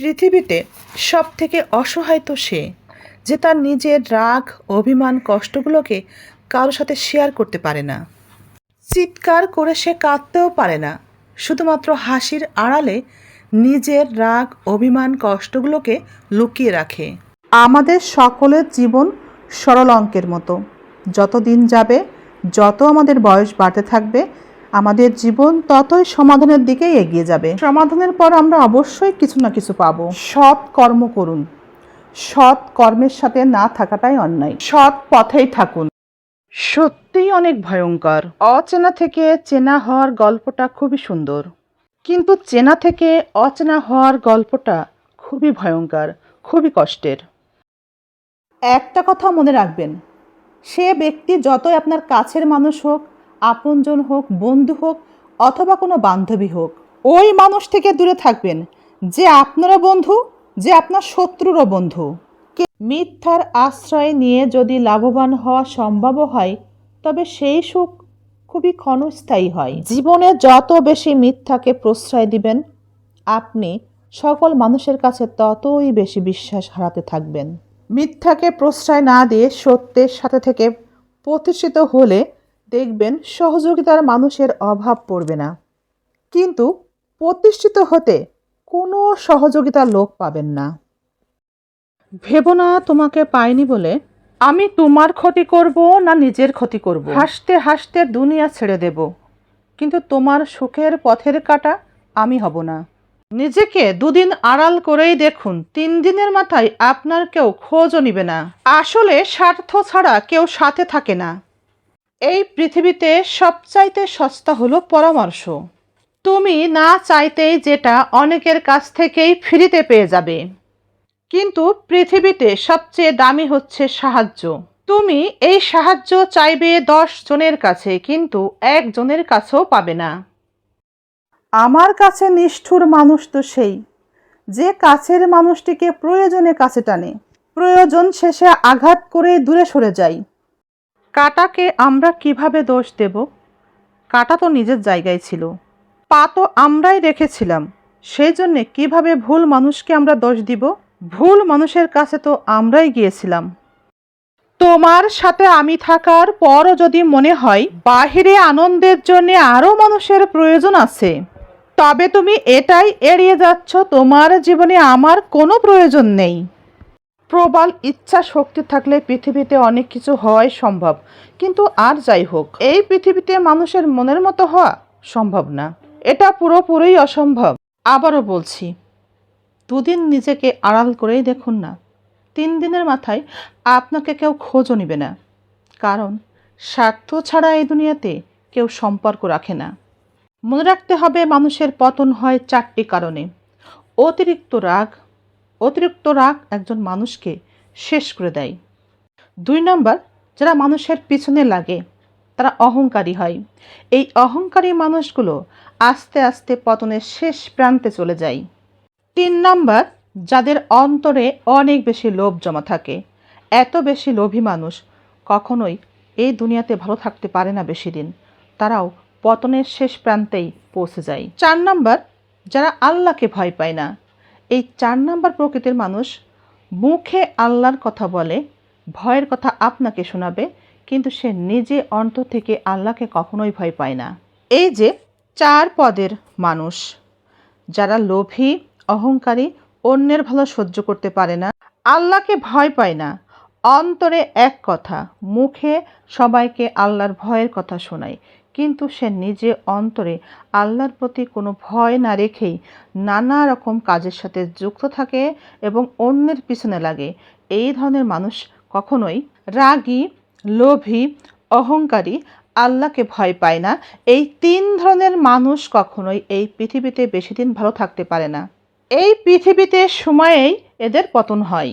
পৃথিবীতে সব থেকে অসহায় তো সে, যে তার নিজের রাগ, অভিমান, কষ্টগুলোকে কারোর সাথে শেয়ার করতে পারে না। চিৎকার করে সে কাঁদতেও পারে না। শুধুমাত্র হাসির আড়ালে নিজের রাগ, অভিমান, কষ্টগুলোকে লুকিয়ে রাখে। আমাদের সকলের জীবন সরল অঙ্কের মতো। যত দিন যাবে, যত আমাদের বয়স বাড়তে থাকবে আমাদের জীবন ততই সমাধানের দিকে এগিয়ে যাবে। সমাধানের পর আমরা অবশ্যই কিছু না কিছু পাবো। সৎ কর্ম করুন। সৎ কর্মের সাথে না থাকাটাই অন্যায়। সৎ পথেই থাকুন। সত্যিই অনেক ভয়ঙ্কর। অচেনা থেকে চেনা হওয়ার গল্পটা খুবই সুন্দর। কিন্তু চেনা থেকে অচেনা হওয়ার গল্পটা খুবই ভয়ঙ্কর, খুবই কষ্টের। একটা কথা মনে রাখবেন। সে ব্যক্তি যতই আপনার কাছের মানুষ হোক আপনজন হোক, বন্ধু হোক, অথবা কোনো বান্ধবী হোক, ওই মানুষ থেকে দূরে থাকবেন, যে আপনারও বন্ধু, যে আপনার শত্রুরও বন্ধু। মিথ্যার আশ্রয় নিয়ে যদি লাভবান হওয়া সম্ভব হয়, তবে সেই সুখ খুবই ক্ষণস্থায়ী হয়। জীবনে যত বেশি মিথ্যাকে প্রশ্রয় দিবেন, আপনি সকল মানুষের কাছে ততই বেশি বিশ্বাস হারাতে থাকবেন। মিথ্যাকে প্রশ্রয় না দিয়ে সত্যের সাথে থেকে প্রতিষ্ঠিত হলে দেখবেন সহযোগিতার মানুষের অভাব পড়বে না। কিন্তু প্রতিষ্ঠিত হতে কোনো সহযোগিতার লোক পাবেন না। ভেবো না তোমাকে পাইনি বলে আমি তোমার ক্ষতি করব না নিজের ক্ষতি করব। হাসতে হাসতে দুনিয়া ছেড়ে দেব। কিন্তু তোমার সুখের পথের কাটা আমি হব না। নিজেকে দুদিন আড়াল করেই দেখুন, তিন দিনের মাথায় আপনার কেউ খোঁজও নিবে না। আসলে স্বার্থ ছাড়া কেউ সাথে থাকে না। এই পৃথিবীতে সবচাইতে সস্তা হলো পরামর্শ। তুমি না চাইতেই যেটা অনেকের কাছ থেকেই ফ্রিতে পেয়ে যাবে। কিন্তু পৃথিবীতে সবচেয়ে দামি হচ্ছে সাহায্য। তুমি এই সাহায্য চাইবে দশ জনের কাছে, কিন্তু একজনের কাছেও পাবে না। আমার কাছে নিষ্ঠুর মানুষ তো সেই। যে কাছের মানুষটিকে প্রয়োজনে কাছে টানে। প্রয়োজন শেষে আঘাত করে দূরে সরে যায়। কাটাকে আমরা কীভাবে দোষ দেব? কাটা তো নিজের জায়গায় ছিল। পা তো আমরাই রেখেছিলাম। সেই জন্যে কীভাবে ভুল মানুষকে আমরা দোষ দিব? ভুল মানুষের কাছে তো আমরাই গিয়েছিলাম। তোমার সাথে আমি থাকার পরও যদি মনে হয়, বাহিরে আনন্দের জন্য আরও মানুষের প্রয়োজন আছে। তবে তুমি এটাই এড়িয়ে যাচ্ছ, তোমার জীবনে আমার কোনো প্রয়োজন নেই। প্রবল ইচ্ছা শক্তি থাকলে পৃথিবীতে অনেক কিছু হওয়াই সম্ভব। কিন্তু আর যাই হোক, এই পৃথিবীতে মানুষের মনের মতো হওয়া সম্ভব না। এটা পুরোপুরি অসম্ভব। আবারও বলছি, দুদিন নিজেকে আড়াল করেই দেখুন না। তিন দিনের মাথায় আপনাকে কেউ খোঁজও নেবে না। কারণ স্বার্থ ছাড়া এই দুনিয়াতে কেউ সম্পর্ক রাখে না। মনে রাখতে হবে মানুষের পতন হয় চারটি কারণে। অতিরিক্ত রাগ অতিরিক্ত রাগ একজন মানুষকে শেষ করে দেয়। দুই নম্বর, যারা মানুষের পিছনে লাগে, তারা অহংকারী হয়। এই অহংকারী মানুষগুলো আস্তে আস্তে পতনের শেষ প্রান্তে চলে যায়। তিন নম্বর, যাদের অন্তরে অনেক বেশি লোভ জমা থাকে। এত বেশি লোভী মানুষ কখনোই এই দুনিয়াতে ভালো থাকতে পারে না বেশি দিন তারাও পতনের শেষ প্রান্তেই পৌঁছে যায়। চার নম্বর, যারা আল্লাহকে ভয় পায় না এই চার নাম্বার প্রকৃতির মানুষ মুখে আল্লাহর কথা বলে, ভয়ের কথা আপনাকে শোনাবে, কিন্তু সে নিজে অন্তর থেকে আল্লাহকে কখনোই ভয় পায় না। এই যে চার পদের মানুষ, যারা লোভী, অহংকারী, অন্যের ভালো সহ্য করতে পারে না, আল্লাহকে ভয় পায় না অন্তরে এক কথা, মুখে সবাইকে আল্লাহর ভয়ের কথা শোনায় কিন্তু সে নিজে অন্তরে আল্লাহর প্রতি কোনো ভয় না রেখেই নানা রকম কাজের সাথে যুক্ত থাকে এবং অন্যের পিছনে লাগে। এই ধরনের মানুষ কখনোই রাগী, লোভী, অহংকারী, আল্লাহকে ভয় পায় না। এই তিন ধরনের মানুষ কখনোই এই পৃথিবীতে বেশি দিন ভালো থাকতে পারে না। এই পৃথিবীতে সময়েই এদের পতন হয়।